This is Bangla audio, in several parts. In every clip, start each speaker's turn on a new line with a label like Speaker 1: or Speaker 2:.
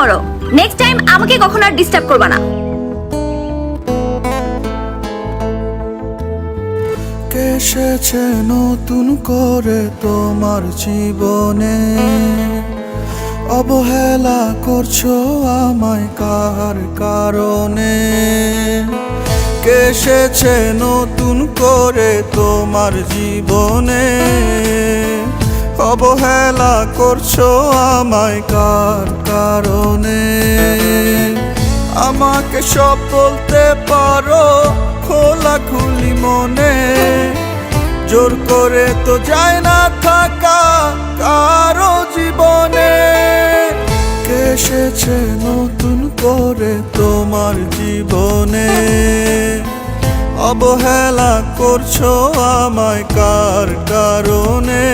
Speaker 1: করো। নেক্সট টাইম আমাকে কখনো আর ডিস্টার্ব করবা না।
Speaker 2: কেসেছে নতুন করে তোমার জীবনে? অবহেলা করছ আমায় কার কারণে? কেসেছে নতুন করে তোমার জীবনে? অবহেলা করছ আমায় কার কারণে? আমাকে সব বলতে পারো খোলা খুলি মনে। জোর করে তো যায় না থাকা কারও জীবনে। এসেছে নতুন করে তোমার জীবনে? অবহেলা করছ আমায় কার কারণে?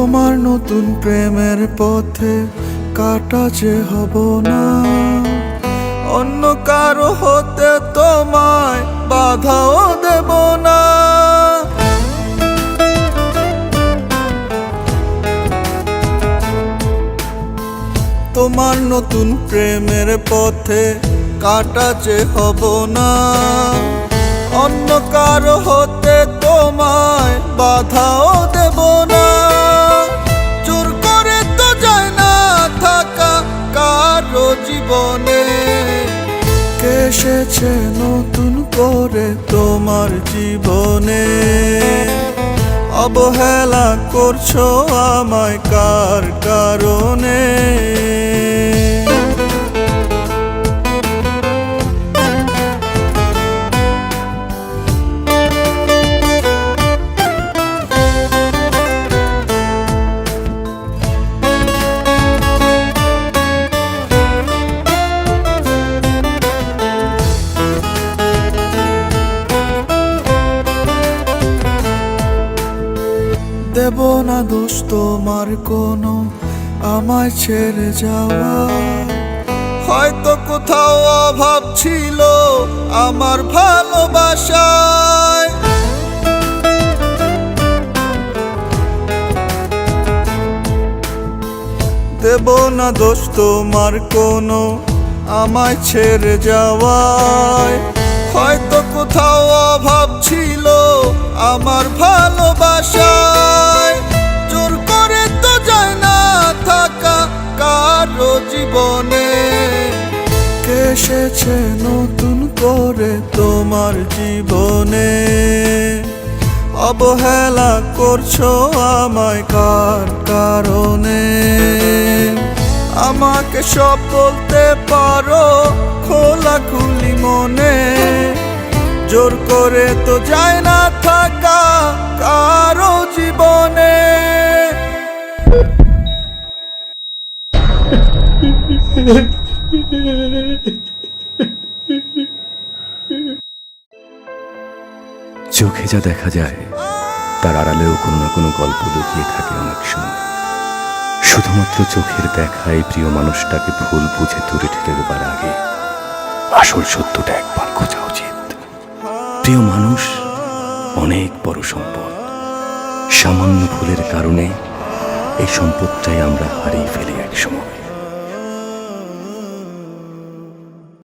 Speaker 2: তোমার নতুন প্রেমের পথে কাটা যে হব না। অন্য কারও হতে তোমায় বাধাও দেব না। তোমার নতুন প্রেমের পথে কাটা যে হব না। অন্য কারও হতে তোমায় বাধাও দেব এসেছে নতুন করে তোমার জীবনে। অবহেলা করছ আমায় কার কারণে? দেব না দোষ তোমার কোনো, আমায় ছেড়ে যাওয়া হয়তো কোথাও অভাব ছিল আমার ভালোবাসায়। দেব না দোষ তোমার কোনো, আমায় ছেড়ে যাওয়ায়। হয়তো কোথাও অভাব ছিল আমার কারও জীবনে। এসেছে নতুন করে তোমার জীবনে? অবহেলা করছ আমায় কার কারণে? আমাকে সব বলতে পারো খোলা খুলি মনে। জোর করে তো যায় না থাকা
Speaker 3: চোখে যা দেখা যায়, তার আড়ালেও কোনো না কোনো গল্প লুকিয়ে থাকে অনেক সময়। শুধুমাত্র চোখের দেখায় প্রিয় মানুষটাকে ভুল বুঝে দূরে ঠেলে দেবার আগে আসল সত্যটা একবার খোঁজা উচিত। প্রিয় মানুষ অনেক বড় সম্পদ। সামান্য ভুলের কারণে এই সম্পদটাই আমরা হারিয়ে ফেলি এক